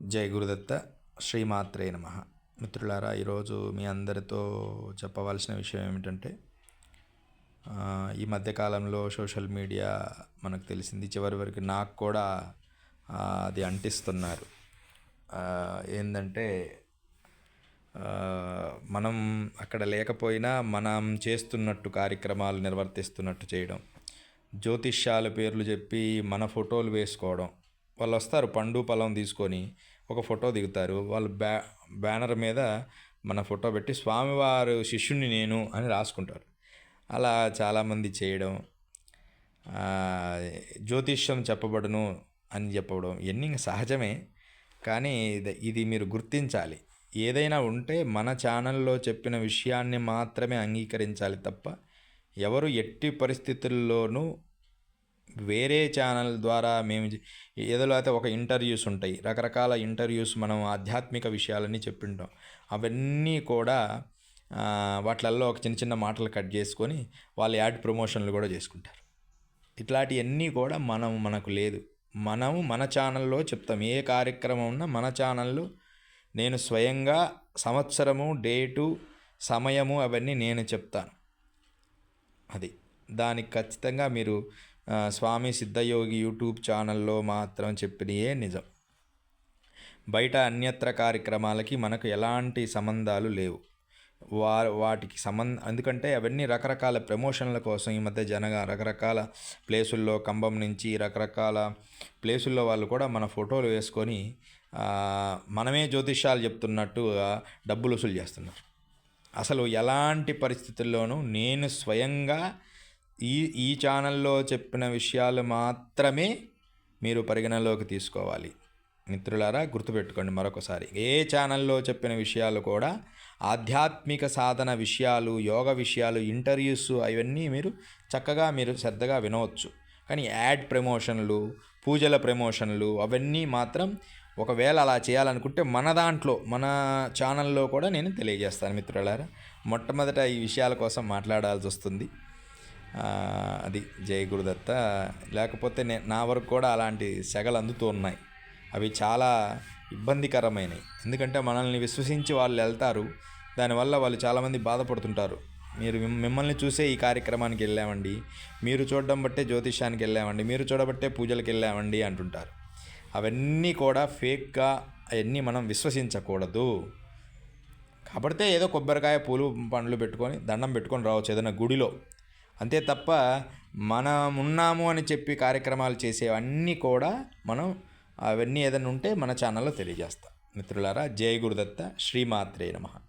జై గురుదత్త శ్రీమాత్రే నమ. మిత్రులారా ఈరోజు మీ అందరితో చెప్పవలసిన విషయం ఏమిటంటే ఈ మధ్యకాలంలో సోషల్ మీడియా మనకు తెలిసింది చివరి వరకు నాకు కూడా అది అంటిస్తున్నారు. ఏంటంటే మనం అక్కడ లేకపోయినా మనం చేస్తున్నట్టు కార్యక్రమాలు నిర్వర్తిస్తున్నట్టు చేయడం జ్యోతిష్యాల పేర్లు చెప్పి మన ఫోటోలు వేసుకోవడం వాళ్ళు వస్తారు పండు పొలం తీసుకొని ఒక ఫోటో దిగుతారు. వాళ్ళు బ్యా బ్యానర్ మీద మన ఫోటో పెట్టి స్వామివారు శిష్యుని నేను అని రాసుకుంటారు. అలా చాలామంది చేయడం జ్యోతిష్యం చెప్పబడును అని చెప్పడం ఇవన్నీ సహజమే. కానీ ఇది మీరు గుర్తించాలి. ఏదైనా ఉంటే మన ఛానల్లో చెప్పిన విషయాన్ని మాత్రమే అంగీకరించాలి తప్ప ఎవరు ఎట్టి పరిస్థితుల్లోనూ వేరే ఛానల్ ద్వారా మేము ఏదో అయితే ఒక ఇంటర్వ్యూస్ ఉంటాయి. రకరకాల ఇంటర్వ్యూస్ మనం ఆధ్యాత్మిక విషయాలని చెప్పింటాం. అవన్నీ కూడా వాటిలల్లో ఒక చిన్న చిన్న మాటలు కట్ చేసుకొని వాళ్ళు యాడ్ ప్రమోషన్లు కూడా చేసుకుంటారు. ఇట్లాంటివన్నీ కూడా మనం మనకు లేదు. మనము మన ఛానల్లో చెప్తాం. ఏ కార్యక్రమం ఉన్నా మన ఛానల్లో నేను స్వయంగా సంవత్సరము డేటు సమయము అవన్నీ నేను చెప్తాను. అది. దానికి ఖచ్చితంగా మీరు స్వామి సిద్ధయోగి యూట్యూబ్ ఛానల్లో మాత్రం చెప్పినయే నిజం. బయట అన్యత్ర కార్యక్రమాలకి మనకు ఎలాంటి సంబంధాలు లేవు. వా వాటికి సంబంధ ఎందుకంటే అవన్నీ రకరకాల ప్రమోషన్ల కోసం ఈ మధ్య జనగా రకరకాల ప్లేసుల్లో కంబం నుంచి రకరకాల ప్లేసుల్లో వాళ్ళు కూడా మన ఫోటోలు వేసుకొని మనమే జ్యోతిష్యాలు చెప్తున్నట్టుగా డబ్బులు వసూలు చేస్తున్నారు. అసలు ఎలాంటి పరిస్థితుల్లోనూ నేను స్వయంగా ఈ ఈ ఛానల్లో చెప్పిన విషయాలు మాత్రమే మీరు పరిగణలోకి తీసుకోవాలి. మిత్రులారా గుర్తుపెట్టుకోండి మరొకసారి. ఏ ఛానల్లో చెప్పిన విషయాలు కూడా ఆధ్యాత్మిక సాధన విషయాలు యోగ విషయాలు ఇంటర్వ్యూస్ అవన్నీ మీరు చక్కగా మీరు శ్రద్ధగా వినవచ్చు. కానీ యాడ్ ప్రమోషన్లు పూజల ప్రమోషన్లు అవన్నీ మాత్రం ఒకవేళ అలా చేయాలనుకుంటే మన దాంట్లో మన ఛానల్లో కూడా నేను తెలియజేస్తాను మిత్రులారా. మొట్టమొదట ఈ విషయాల కోసం మాట్లాడాల్సి వస్తుంది అది జై గురుదత్త. లేకపోతే నే నా వరకు కూడా అలాంటి సెగలు అందుతూ ఉన్నాయి. అవి చాలా ఇబ్బందికరమైనవి ఎందుకంటే మనల్ని విశ్వసించి వాళ్ళు వెళ్తారు. దానివల్ల వాళ్ళు చాలామంది బాధపడుతుంటారు. మీరు మిమ్మల్ని చూసే ఈ కార్యక్రమానికి వెళ్ళామండి. మీరు చూడడం బట్టే జ్యోతిష్యానికి వెళ్ళామండి. మీరు చూడబట్టే పూజలకు వెళ్ళామండి అంటుంటారు. అవన్నీ కూడా ఫేక్గా అవన్నీ మనం విశ్వసించకూడదు. కాబట్టి ఏదో కొబ్బరికాయ పూలు పండ్లు పెట్టుకొని దండం పెట్టుకొని రావచ్చు. ఏదైనా గుడిలో. అంతే తప్ప మనం ఉన్నాము అని చెప్పి కార్యక్రమాలు చేసేవన్నీ కూడా మనం అవన్నీ ఏదైనా ఉంటే మన ఛానల్లో తెలియజేస్తాం. మిత్రులారా జై గురుదత్త శ్రీమాత్రే నమః.